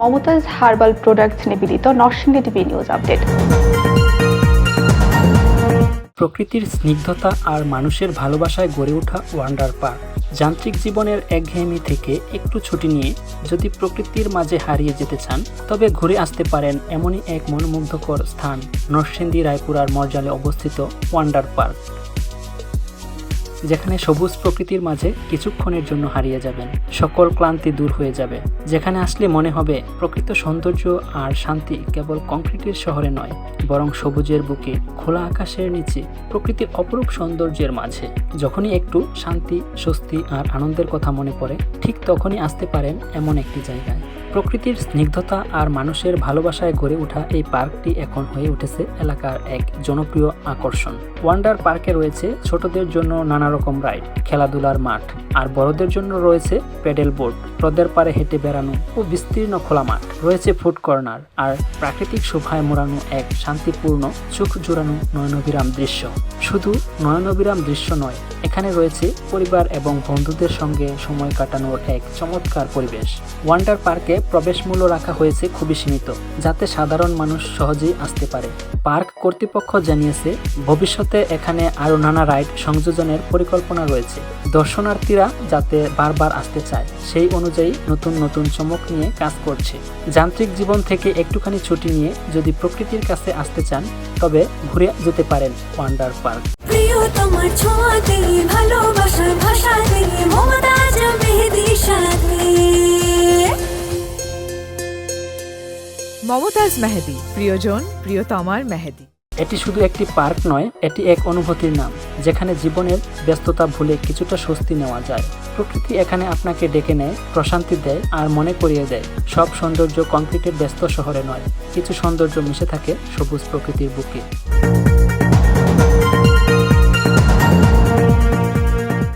Mumtaz herbal products নিবেদিত Narsingdi TV news update প্রকৃতির স্নিগ্ধতা আর মানুষের ভালোবাসায় গড়ে ওঠা ওয়ান্ডার পার্ক যান্ত্রিক জীবনের একঘেয়েমি থেকে একটু ছুটি নিয়ে যদি প্রকৃতির মাঝে হারিয়ে যেতে চান, তবে ঘুরে আসতে পারেন এমনই এক মনোমুগ্ধকর স্থান, নরসিংদী রায়পুরার মর্যালে অবস্থিত ওয়ান্ডার পার্ক যেখানে সবুজ প্রকৃতির মাঝে কিছুক্ষণের জন্য হারিয়ে যাবেন। সকল ক্লান্তি দূর হয়ে যাবে। যেখানে আসলে মনে হবে প্রকৃত সৌন্দর্য আর শান্তি কেবল কংক্রিটের শহরে নয়, বরং সবুজের বুকে, খোলা আকাশের নিচে, প্রকৃতির অপরূপ সৌন্দর্যের মাঝে। যখনই একটু শান্তি, স্বস্তি আর আনন্দের কথা মনে পড়ে, ঠিক তখনই আসতে পারেন এমন একটি জায়গায়। প্রকৃতির স্নিগ্ধতা আর মানুষের ভালোবাসায় গড়ে ওঠা এই পার্কটি এখন হয়ে উঠেছে এলাকার এক জনপ্রিয় আকর্ষণ। ওয়ান্ডার পার্কে রয়েছে ছোটদের জন্য নানা রকম রাইড, খেলাধুলার মাঠ আর বড়দের জন্য রয়েছে প্যাডেল বোর্ড, হ্রদের পারে হেঁটে বেড়ানো ও বিস্তীর্ণ খোলা মাঠ, রয়েছে ফুড কর্নার আর প্রাকৃতিক শোভায় মোড়ানো এক শান্তিপূর্ণ, চোখ জোড়ানো নয়নবিরাম দৃশ্য। শুধু নয়নবিরাম দৃশ্য নয় এখানে রয়েছে পরিবার এবং বন্ধুদের সঙ্গে সময় কাটানোর এক চমৎকার পরিবেশ। ওয়ান্ডার পার্কে প্রবেশ মূল্য রাখা হয়েছে খুবই সীমিত, যাতে সাধারণ মানুষ সহজেই আসতে পারে। পার্ক কর্তৃপক্ষ জানিয়েছে, ভবিষ্যতে এখানে আরও নানা রাইড সংযোজনের পরিকল্পনা রয়েছে। দর্শনার্থীরা যাতে বারবার আসতে চায়, সেই অনুযায়ী নতুন নতুন চমক নিয়ে কাজ করছে। যান্ত্রিক জীবন থেকে একটুখানি ছুটি নিয়ে যদি প্রকৃতির কাছে আসতে চান, তবে ঘুরে যেতে পারেন ওয়ান্ডার পার্ক। প্রিয় তোমার ছোঁয়াতে ভালোবাসার ভাষা দিয়ে মমতাজ মেহেদির সাথে। মমতাজ মেহেদি প্রিয়জন প্রিয়তমার মেহেদি। এটি শুধু একটি পার্ক নয় এটি এক অনুভূতির নাম যেখানে জীবনের ব্যস্ততা ভুলে কিছুটা স্বস্তি নেওয়া যায়। প্রকৃতি এখানে আপনাকে ডেকে নেয় প্রশান্তি দেয় আর মনে করিয়ে দেয়। সব সৌন্দর্য কংক্রিটের ব্যস্ত শহরে নয় কিছু সৌন্দর্য মিশে থাকে সবুজ প্রকৃতির বুকে।